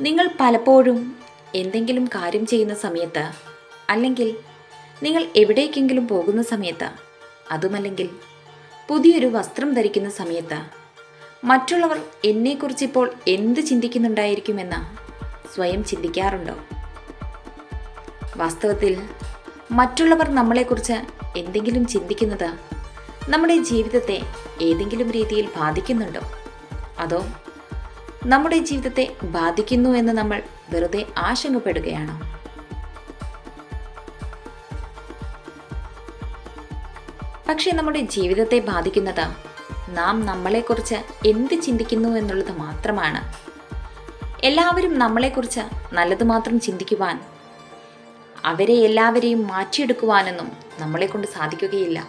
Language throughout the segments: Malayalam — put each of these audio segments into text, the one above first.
നിങ്ങൾ പലപ്പോഴും എന്തെങ്കിലും കാര്യം ചെയ്യുന്ന സമയത്ത് അല്ലെങ്കിൽ നിങ്ങൾ എവിടേക്കെങ്കിലും പോകുന്ന സമയത്ത് അതുമല്ലെങ്കിൽ പുതിയൊരു വസ്ത്രം ധരിക്കുന്ന സമയത്ത് മറ്റുള്ളവർ എന്നെക്കുറിച്ച് ഇപ്പോൾ എന്ത് ചിന്തിക്കുന്നുണ്ടായിരിക്കുമെന്ന് സ്വയം ചിന്തിക്കാറുണ്ടോ? വാസ്തവത്തിൽ മറ്റുള്ളവർ നമ്മളെക്കുറിച്ച് എന്തെങ്കിലും ചിന്തിക്കുന്നത് നമ്മുടെ ജീവിതത്തെ ഏതെങ്കിലും രീതിയിൽ ബാധിക്കുന്നുണ്ടോ? അതോ നമ്മുടെ ജീവിതത്തെ ബാധിക്കുന്നു എന്ന് നമ്മൾ വെറുതെ ആശങ്കപ്പെടുകയാണ്? പക്ഷേ നമ്മുടെ ജീവിതത്തെ ബാധിക്കുന്നത് നാം നമ്മളെക്കുറിച്ച് എന്ത് ചിന്തിക്കുന്നു എന്നുള്ളത് മാത്രമാണ്. എല്ലാവരും നമ്മളെക്കുറിച്ച് നല്ലത് മാത്രം ചിന്തിക്കുവാൻ അവരെ എല്ലാവരെയും മാറ്റിയെടുക്കുവാനൊന്നും നമ്മളെ കൊണ്ട് സാധിക്കുകയില്ല.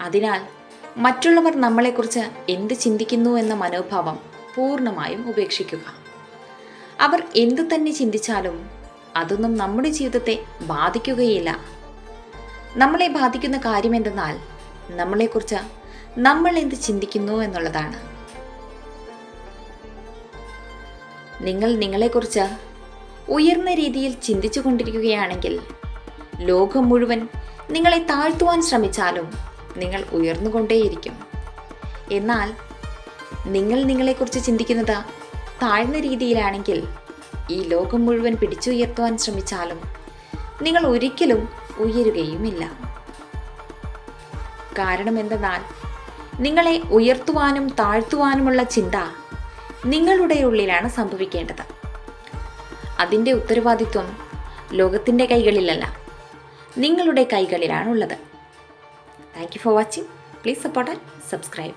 അതിനാൽ മറ്റുള്ളവർ നമ്മളെക്കുറിച്ച് എന്ത് ചിന്തിക്കുന്നു എന്ന മനോഭാവം പൂർണമായും ഉപേക്ഷിക്കുക. അവർ എന്തു തന്നെ ചിന്തിച്ചാലും അതൊന്നും നമ്മുടെ ജീവിതത്തെ ബാധിക്കുകയില്ല. നമ്മളെ ബാധിക്കുന്ന കാര്യം എന്തെന്നാൽ നമ്മളെക്കുറിച്ച് നമ്മൾ എന്ത് ചിന്തിക്കുന്നു എന്നുള്ളതാണ്. നിങ്ങൾ നിങ്ങളെക്കുറിച്ച് ഉയർന്ന രീതിയിൽ ചിന്തിച്ചു കൊണ്ടിരിക്കുകയാണെങ്കിൽ ലോകം മുഴുവൻ നിങ്ങളെ താഴ്ത്തുവാൻ ശ്രമിച്ചാലും നിങ്ങൾ ഉയർന്നുകൊണ്ടേയിരിക്കും. എന്നാൽ നിങ്ങൾ നിങ്ങളെക്കുറിച്ച് ചിന്തിക്കുന്നത് താഴ്ന്ന രീതിയിലാണെങ്കിൽ ഈ ലോകം മുഴുവൻ പിടിച്ചുയർത്തുവാൻ ശ്രമിച്ചാലും നിങ്ങൾ ഒരിക്കലും ഉയരുകയുമില്ല. കാരണം എന്തെന്നാൽ നിങ്ങളെ ഉയർത്തുവാനും താഴ്ത്തുവാനുമുള്ള ചിന്ത നിങ്ങളുടെ ഉള്ളിലാണ് സംഭവിക്കേണ്ടത്. അതിന്റെ ഉത്തരവാദിത്വം ലോകത്തിന്റെ കൈകളിലല്ല നിങ്ങളുടെ കൈകളിലാണുള്ളത്. Thank you for watching. Please support and subscribe.